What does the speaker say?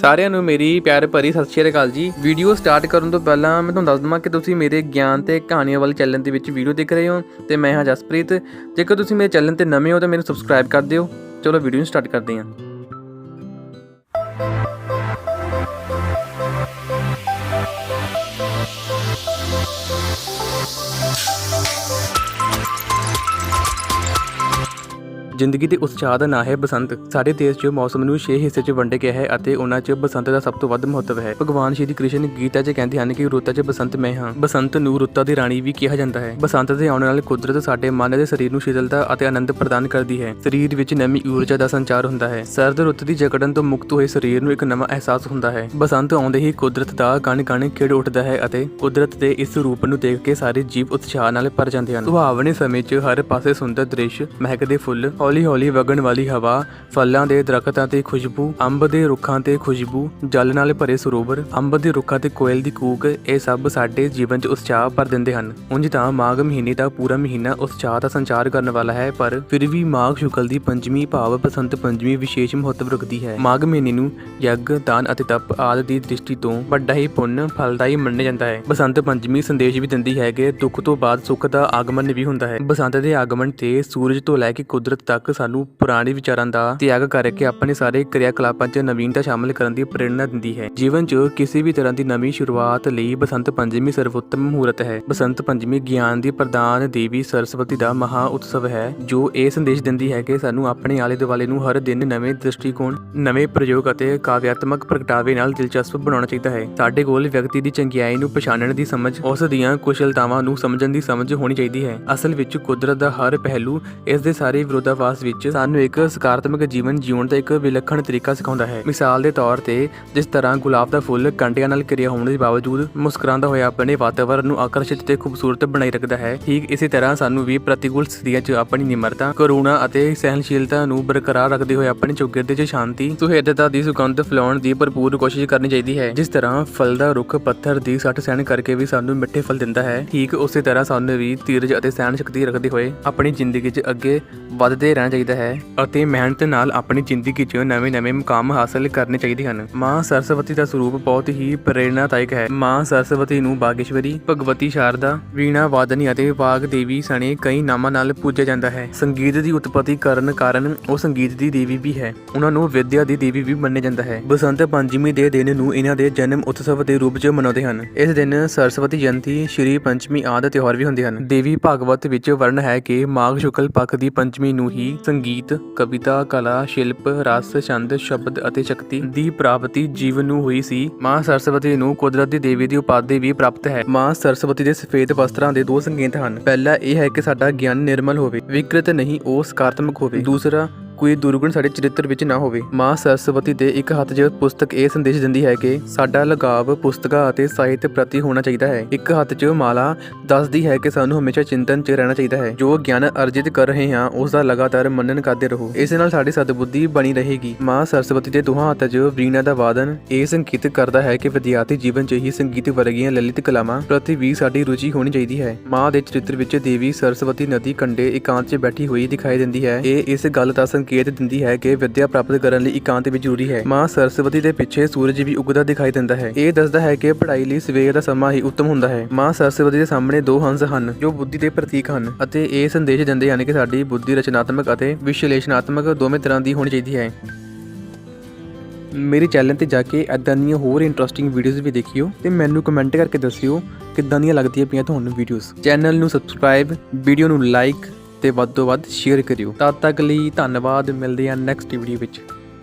ਸਾਰਿਆਂ ਨੂੰ ਮੇਰੀ ਪਿਆਰ ਭਰੀ ਸਤਿ ਸ਼੍ਰੀ ਅਕਾਲ ਜੀ। ਵੀਡੀਓ ਸਟਾਰਟ ਕਰਨ ਤੋਂ ਪਹਿਲਾਂ ਮੈਂ ਤੁਹਾਨੂੰ ਦੱਸ ਦਵਾਂ ਕਿ ਤੁਸੀਂ ਮੇਰੇ ਗਿਆਨ ਤੇ ਕਹਾਣੀਆਂ ਵਾਲੇ ਚੈਨਲ ਦੇ ਵਿੱਚ ਵੀਡੀਓ ਦੇਖ ਰਹੇ ਹੋ ਤੇ ਮੈਂ ਹਾਂ ਜਸਪ੍ਰੀਤ। ਜੇਕਰ ਤੁਸੀਂ ਮੇਰੇ ਚੈਨਲ ਤੇ ਨਵੇਂ ਹੋ ਤਾਂ ਮੈਨੂੰ ਸਬਸਕ੍ਰਾਈਬ ਕਰ ਦਿਓ। ਚਲੋ ਵੀਡੀਓ ਨੂੰ ਸਟਾਰਟ ਕਰਦੇ ਹਾਂ। ਜ਼ਿੰਦਗੀ ਦੇ ਉਤਸ਼ਾਹ ਦਾ ਨਾਂ ਹੈ ਬਸੰਤ। ਸਾਡੇ ਦੇਸ਼ 'ਚ ਮੌਸਮ ਨੂੰ 6 ਹਿੱਸੇ 'ਚ ਵੰਡਿਆ ਗਿਆ ਹੈ ਅਤੇ ਉਹਨਾਂ 'ਚ ਬਸੰਤ ਦਾ ਸਭ ਤੋਂ ਵੱਧ ਮਹੱਤਵ ਹੈ। ਭਗਵਾਨ ਸ਼੍ਰੀ ਕ੍ਰਿਸ਼ਨ ਗੀਤਾ 'ਚ ਕਹਿੰਦੇ ਹਨ ਕਿ ਰੁੱਤਾਂ 'ਚ ਬਸੰਤ ਮੈਂ ਹਾਂ। ਬਸੰਤ ਨੂੰ ਰੁੱਤਾਂ ਦੀ ਰਾਣੀ ਵੀ ਕਿਹਾ ਜਾਂਦਾ ਹੈ। ਬਸੰਤ ਦੇ ਆਉਣ ਨਾਲ ਕੁਦਰਤ ਸਾਡੇ ਮਨ ਅਤੇ ਸਰੀਰ ਨੂੰ ਸ਼ੀਤਲਤਾ ਅਤੇ ਆਨੰਦ ਪ੍ਰਦਾਨ ਕਰਦੀ ਹੈ। ਸਰੀਰ ਵਿੱਚ ਨਵੀਂ ਊਰਜਾ ਦਾ ਸੰਚਾਰ ਹੁੰਦਾ ਹੈ। ਸਰਦ ਰੁੱਤ ਦੀ ਜਕੜਨ ਤੋਂ ਮੁਕਤ ਹੋਏ ਸਰੀਰ ਨੂੰ ਇੱਕ ਨਵਾਂ ਅਹਿਸਾਸ ਹੁੰਦਾ ਹੈ। ਬਸੰਤ ਆਉਂਦੇ ਹੀ ਕੁਦਰਤ ਦਾ ਕਣ ਕਣ ਖਿੜ ਉੱਠਦਾ ਹੈ ਅਤੇ ਕੁਦਰਤ ਦੇ ਇਸ ਰੂਪ ਨੂੰ ਦੇਖ ਕੇ ਸਾਰੇ ਜੀਵ ਉਤਸ਼ਾਹ ਨਾਲ ਭਰ ਜਾਂਦੇ ਹਨ। ਸੁਹਾਵਣੇ ਸਮੇਂ 'ਚ ਹਰ ਪਾਸੇ ਸੁੰਦਰ ਦ੍ਰਿਸ਼ ਮਹਿਕਦੇ ਫੁੱਲ ਹੌਲੀ ਹੌਲੀ ਵਗਣ ਵਾਲੀ ਹਵਾ ਫਲਾਂ ਦੇ ਦਰਖਤਾਂ ਤੇ ਖੁਸ਼ਬੂ, ਅੰਬ ਦੇ ਰੁੱਖਾਂ ਤੇ ਖੁਸ਼ਬੂ, ਜਲ ਨਾਲ ਭਰੇ ਸਰੋਵਰ, ਅੰਬ ਦੇ ਰੁੱਖਾਂ ਤੇ ਕੋਇਲ ਦੀ ਕੂਕ, ਇਹ ਸਭ ਸਾਡੇ ਜੀਵਨ 'ਚ ਉਤਸ਼ਾਹ ਭਰ ਦਿੰਦੇ ਹਨ। ਉਂਝ ਤਾਂ ਮਾਘ ਮਹੀਨੇ ਦਾ ਪੂਰਾ ਮਹੀਨਾ ਉਤਸ਼ਾਹ ਦਾ ਸੰਚਾਰ ਕਰਨ ਵਾਲਾ ਹੈ, ਪਰ ਫਿਰ ਵੀ ਮਾਘ ਸ਼ੁਕਲ ਦੀ ਪੰਜਵੀਂ ਭਾਵ ਬਸੰਤ ਪੰਜਵੀਂ ਵਿਸ਼ੇਸ਼ ਮਹੱਤਵ ਰੱਖਦੀ ਹੈ। ਮਾਘ ਮਹੀਨੇ ਨੂੰ ਯੱਗ, ਦਾਨ ਅਤੇ ਤਪ ਆਦਿ ਦੀ ਦ੍ਰਿਸ਼ਟੀ ਤੋਂ ਵੱਡਾ ਹੀ ਪੁੰਨ ਫਲਦਾਈ ਮੰਨਿਆ ਜਾਂਦਾ ਹੈ। ਬਸੰਤ ਪੰਜਵੀਂ ਸੰਦੇਸ਼ ਵੀ ਦਿੰਦੀ ਹੈ ਕਿ ਦੁੱਖ ਤੋਂ ਬਾਅਦ ਸੁੱਖ ਦਾ ਆਗਮਨ ਵੀ ਹੁੰਦਾ ਹੈ। ਬਸੰਤ ਦੇ ਆਗਮਨ ਤੇ ਸੂਰਜ ਤੋਂ ਲੈ ਕੇ ਕੁਦਰਤ ਤੱਕ ਤੱਕ ਸਾਨੂੰ ਪੁਰਾਣੇ ਵਿਚਾਰਾਂ ਦਾ ਤਿਆਗ ਕਰਕੇ ਆਪਣੇ ਸਾਰੇ ਕਿਰਿਆਕਲਾਪਾਂ 'ਚ ਨਵੀਨਤਾ ਸ਼ਾਮਲ ਕਰਨ ਦੀ ਪ੍ਰੇਰਣਾ ਦਿੰਦੀ ਹੈ। ਜੀਵਨ 'ਚ ਕਿਸੇ ਵੀ ਤਰ੍ਹਾਂ ਦੀ ਨਵੀਂ ਸ਼ੁਰੂਆਤ ਲਈ ਬਸੰਤ ਪੰਜਵੀਂ ਸਰਵੋਤਮ ਮਹੂਰਤ ਹੈ। ਬਸੰਤ ਪੰਜਵੀਂ ਗਿਆਨ ਦੀ ਪ੍ਰਦਾਨ ਦੇਵੀ ਸਰਸਵਤੀ ਦਾ ਮਹਾ ਉਤਸਵ ਹੈ, ਜੋ ਇਹ ਸੰਦੇਸ਼ ਦਿੰਦੀ ਹੈ ਕਿ ਸਾਨੂੰ ਆਪਣੇ ਆਲੇ ਦੁਆਲੇ ਨੂੰ ਹਰ ਦਿਨ ਨਵੇਂ ਦ੍ਰਿਸ਼ਟੀਕੋਣ, ਨਵੇਂ ਪ੍ਰਯੋਗ ਅਤੇ ਕਾਵਿਆਤਮਕ ਪ੍ਰਗਟਾਵੇ ਨਾਲ ਦਿਲਚਸਪ ਬਣਾਉਣਾ ਚਾਹੀਦਾ ਹੈ। ਸਾਡੇ ਕੋਲ ਵਿਅਕਤੀ ਦੀ ਚੰਗਿਆਈ ਨੂੰ ਪਛਾਣਨ ਦੀ ਸਮਝ, ਉਸ ਦੀਆਂ ਕੁਸ਼ਲਤਾਵਾਂ ਨੂੰ ਸਮਝਣ ਦੀ ਸਮਝ ਹੋਣੀ ਚਾਹੀਦੀ ਹੈ। ਅਸਲ ਵਿੱਚ ਕੁਦਰਤ ਦਾ ਹਰ ਪਹਿਲੂ ਇਸ ਦੇ ਸਾਰੇ ਵਿਰੋਧਾਭਾਸ ਵਿੱਚ ਸਾਨੂੰ ਇੱਕ ਸਕਾਰਾਤਮਕ ਜੀਵਨ ਜਿਉਣ ਦਾ ਇੱਕ ਵਿਲੱਖਣ ਤਰੀਕਾ ਸਿਖਾਉਂਦਾ ਹੈ। ਮਿਸਾਲ ਦੇ ਤੌਰ ਤੇ, ਜਿਸ ਤਰ੍ਹਾਂ ਗੁਲਾਬ ਦਾ ਫੁੱਲ ਕੰਡਿਆਂ ਨਾਲ ਘਿਰਿਆ ਹੋਣ ਦੇ ਬਾਵਜੂਦ ਮੁਸਕਰਾਉਂਦਾ ਹੋਇਆ ਆਪਣੇ ਵਾਤਾਵਰਣ ਨੂੰ ਆਕਰਸ਼ਿਤ ਤੇ ਖੂਬਸੂਰਤ ਬਣਾਈ ਰੱਖਦਾ ਹੈ, ਠੀਕ ਇਸੇ ਤਰ੍ਹਾਂ ਸਾਨੂੰ ਵੀ ਪ੍ਰਤੀਕੂਲ ਸਥਿਤੀਆਂ 'ਚ ਆਪਣੀ ਨਿਮਰਤਾ, ਕਰੁਣਾ ਅਤੇ ਸਹਿਨਸ਼ੀਲਤਾ ਨੂੰ ਬਰਕਰਾਰ ਰੱਖਦੇ ਹੋਏ ਆਪਣੇ ਚੌਗਿਰਦੇ 'ਚ ਸ਼ਾਂਤੀ ਸੁਹਿਰਦਤਾ ਦੀ ਸੁਗੰਧ ਫੈਲਾਉਣ ਦੀ ਭਰਪੂਰ ਕੋਸ਼ਿਸ਼ ਕਰਨੀ ਚਾਹੀਦੀ ਹੈ। ਜਿਸ ਤਰ੍ਹਾਂ ਫਲ ਦਾ ਰੁੱਖ ਪੱਥਰ ਦੀ ਸੱਟ ਸਹਿਣ ਕਰਕੇ ਵੀ ਸਾਨੂੰ ਮਿੱਠੇ ਫਲ ਦਿੰਦਾ ਹੈ, ਠੀਕ ਉਸੇ ਤਰ੍ਹਾਂ ਸਾਨੂੰ ਵੀ ਧੀਰਜ ਅਤੇ ਸਹਿਣ ਸ਼ਕਤੀ ਰੱਖਦੇ ਹੋਏ ਆਪਣੀ ਜ਼ਿੰਦਗੀ 'ਚ ਅੱਗੇ ਵੱਧਦੇ ਰਹਿਣਾ ਚਾਹੀਦਾ ਹੈ ਅਤੇ ਮਿਹਨਤ ਨਾਲ ਆਪਣੀ ਜ਼ਿੰਦਗੀ 'ਚ ਨਵੇਂ-ਨਵੇਂ ਮੁਕਾਮ ਹਾਸਲ ਕਰਨੇ ਚਾਹੀਦੇ ਹਨ। ਮਾਂ ਸਰਸਵਤੀ ਦਾ ਸਰੂਪ ਬਹੁਤ ਹੀ ਪ੍ਰੇਰਣਾਦਾਇਕ ਹੈ। ਮਾਂ ਸਰਸਵਤੀ ਨੂੰ ਬਾਗੇਸ਼ਵਰੀ, ਭਗਵਤੀ ਸ਼ਾਰਦਾ, ਵੀਣਾ ਵਾਦਨੀ ਅਤੇ ਵਾਗ ਦੇਵੀ ਸਣੇ ਕਈ ਨਾਮਾਂ ਨਾਲ ਪੂਜਿਆ ਜਾਂਦਾ ਹੈ। ਸੰਗੀਤ ਦੀ ਉਤਪਤੀ ਕਰਨ ਕਾਰਨ ਉਹ ਸੰਗੀਤ ਦੀ ਦੇਵੀ ਵੀ ਹੈ। ਉਹਨਾਂ ਨੂੰ ਵਿਦਿਆ ਦੀ ਦੇਵੀ ਵੀ ਮੰਨਿਆ ਜਾਂਦਾ ਹੈ। ਬਸੰਤ ਪੰਚਮੀ ਦੇ ਦਿਨ ਨੂੰ ਇਹਨਾਂ ਦੇ ਜਨਮ ਉਤਸਵ ਦੇ ਰੂਪ 'ਚ ਮਨਾਉਂਦੇ ਹਨ। ਇਸ ਦਿਨ ਸਰਸਵਤੀ ਜਯੰਤੀ, ਸ਼੍ਰੀ ਪੰਚਮੀ ਆਦਿ ਤਿਉਹਾਰ ਵੀ ਹੁੰਦੇ ਹਨ। ਦੇਵੀ ਭਾਗਵਤ ਵਿੱਚ ਵਰਣ ਹੈ ਕਿ ਮਾਘ ਸ਼ੁਕਲ ਪੱਖ ਦੀ ਪੰਚਮੀ ਨੂੰ ਹੀ ਸੰਗੀਤ, ਕਵਿਤਾ, ਕਲਾ, ਸ਼ਿਲਪ, ਰਸ, ਛੰਦ, ਸ਼ਬਦ ਅਤੇ ਸ਼ਕਤੀ ਦੀ ਪ੍ਰਾਪਤੀ ਜੀਵਨ ਨੂੰ ਹੋਈ ਸੀ। ਮਾਂ ਸਰਸਵਤੀ ਨੂੰ ਕੁਦਰਤ ਦੀ ਦੇਵੀ ਦੀ ਉਪਾਧੀ ਵੀ ਪ੍ਰਾਪਤ ਹੈ। ਮਾਂ ਸਰਸਵਤੀ ਦੇ ਸਫੇਦ ਵਸਤਰਾਂ ਦੇ ਦੋ ਸੰਕੇਤ ਹਨ। ਪਹਿਲਾ ਇਹ ਹੈ ਕਿ ਸਾਡਾ ਗਿਆਨ ਨਿਰਮਲ ਹੋਵੇ, ਵਿਕ੍ਰਿਤ ਨਹੀਂ ਉਹ ਸਕਾਰਾਤਮਕ ਹੋਵੇ। ਦੂਸਰਾ ਕੋਈ ਦੁਰਗੁਣ ਸਾਡੇ ਚਰਿੱਤਰ ਵਿੱਚ ਨਾ ਹੋਵੇ। ਮਾਂ ਸਰਸਵਤੀ ਦੇ ਇੱਕ ਹੱਥ 'ਚ ਪੁਸਤਕ ਇਹ ਸੰਦੇਸ਼ ਦਿੰਦੀ ਹੈ ਕਿ ਸਾਡਾ ਲਗਾਵ ਪੁਸਤਕਾਂ ਅਤੇ ਸਾਹਿਤ ਪ੍ਰਤੀ ਹੋਣਾ ਚਾਹੀਦਾ ਹੈ। ਇੱਕ ਹੱਥ 'ਚ ਮਾਲਾ ਦੱਸਦੀ ਹੈ ਕਿ ਸਾਨੂੰ ਹਮੇਸ਼ਾ ਚਿੰਤਨ 'ਚ ਰਹਿਣਾ ਚਾਹੀਦਾ ਹੈ। ਜੋ ਗਿਆਨ ਅਰਜਿਤ ਕਰ ਰਹੇ ਹਾਂ, ਉਸ ਦਾ ਲਗਾਤਾਰ ਮੰਨਣ ਕਰਦੇ ਰਹੋ। ਇਸ ਨਾਲ ਸਾਡੀ ਸਦਬੁੱਧੀ ਬਣੀ ਰਹੇਗੀ। ਮਾਂ ਸਰਸਵਤੀ ਦੇ ਦੋਹਾਂ ਹੱਥਾਂ 'ਚ ਵੀਣਾ ਦਾ ਵਾਦਨ ਇਹ ਸੰਕੇਤ ਕਰਦਾ ਹੈ ਕਿ ਵਿਦਿਆਰਥੀ ਜੀਵਨ 'ਚ ਹੀ ਸੰਗੀਤ ਵਰਗੀਆਂ ਲਲਿਤ ਕਲਾਵਾਂ ਪ੍ਰਤੀ ਵੀ ਸਾਡੀ ਰੁਚੀ ਹੋਣੀ ਚਾਹੀਦੀ ਹੈ। ਮਾਂ ਦੇ ਚਰਿੱਤਰ ਵਿੱਚ ਦੇਵੀ ਸਰਸਵਤੀ ਨਦੀ ਕੰਢੇ ਇਕਾਂਤ 'ਚ ਬੈਠੀ ਹੋਈ ਦਿਖਾਈ ਦਿੰਦੀ ਹੈ। ਇਹ ਇਸ ਗੱਲ ਦਾ ਸੰਕੇਤ ਸੰਕੇਤ ਦਿੰਦੀ ਹੈ ਕਿ ਵਿਦਿਆ ਪ੍ਰਾਪਤ ਕਰਨ ਲਈ ਇਕਾਂਤ ਵੀ ਜ਼ਰੂਰੀ ਹੈ। ਮਾਂ ਸਰਸਵਤੀ ਦੇ ਪਿੱਛੇ ਸੂਰਜ ਵੀ ਉਗਦਾ ਦਿਖਾਈ ਦਿੰਦਾ ਹੈ। ਇਹ ਦੱਸਦਾ ਹੈ ਕਿ ਪੜ੍ਹਾਈ ਲਈ ਸਵੇਰ ਦਾ ਸਮਾਂ ਹੀ ਉੱਤਮ ਹੁੰਦਾ ਹੈ। ਮਾਂ ਸਰਸਵਤੀ ਦੇ ਸਾਹਮਣੇ ਦੋ ਹੰਸ ਹਨ, ਜੋ ਬੁੱਧੀ ਦੇ ਪ੍ਰਤੀਕ ਹਨ ਅਤੇ ਇਹ ਸੰਦੇਸ਼ ਦਿੰਦੇ ਹਨ ਕਿ ਸਾਡੀ ਬੁੱਧੀ ਰਚਨਾਤਮਕ ਅਤੇ ਵਿਸ਼ਲੇਸ਼ਣਾਤਮਕ ਦੋਵੇਂ ਤਰ੍ਹਾਂ ਦੀ ਹੋਣੀ ਚਾਹੀਦੀ ਹੈ। ਮੇਰੇ ਚੈਨਲ ਤੇ ਜਾ ਕੇ ਇਦਾਂ ਦੀਆਂ ਹੋਰ ਇੰਟਰਸਟਿੰਗ ਵੀਡੀਓਜ਼ ਵੀ ਦੇਖਿਓ ਤੇ ਮੈਨੂੰ ਕਮੈਂਟ ਕਰਕੇ ਦੱਸਿਓ ਕਿੱਦਾਂ ਦੀਆਂ ਲੱਗਦੀਆਂ ਪਈਆਂ ਤੁਹਾਨੂੰ ਵੀਡੀਓਜ਼ ਚੈਨਲ ਨੂੰ ਸਬਸਕ੍ਰਾਈਬ ਵੀਡੀਓ ਨੂੰ ਲਾਈਕ ਤੇ ਵੱਧ ਤੋਂ ਵੱਧ ਸ਼ੇਅਰ ਕਰਿਓ। ਤਦ ਤੱਕ ਲਈ ਧੰਨਵਾਦ, ਮਿਲਦੇ ਹਾਂ ਨੈਕਸਟ ਵੀਡੀਓ ਵਿੱਚ।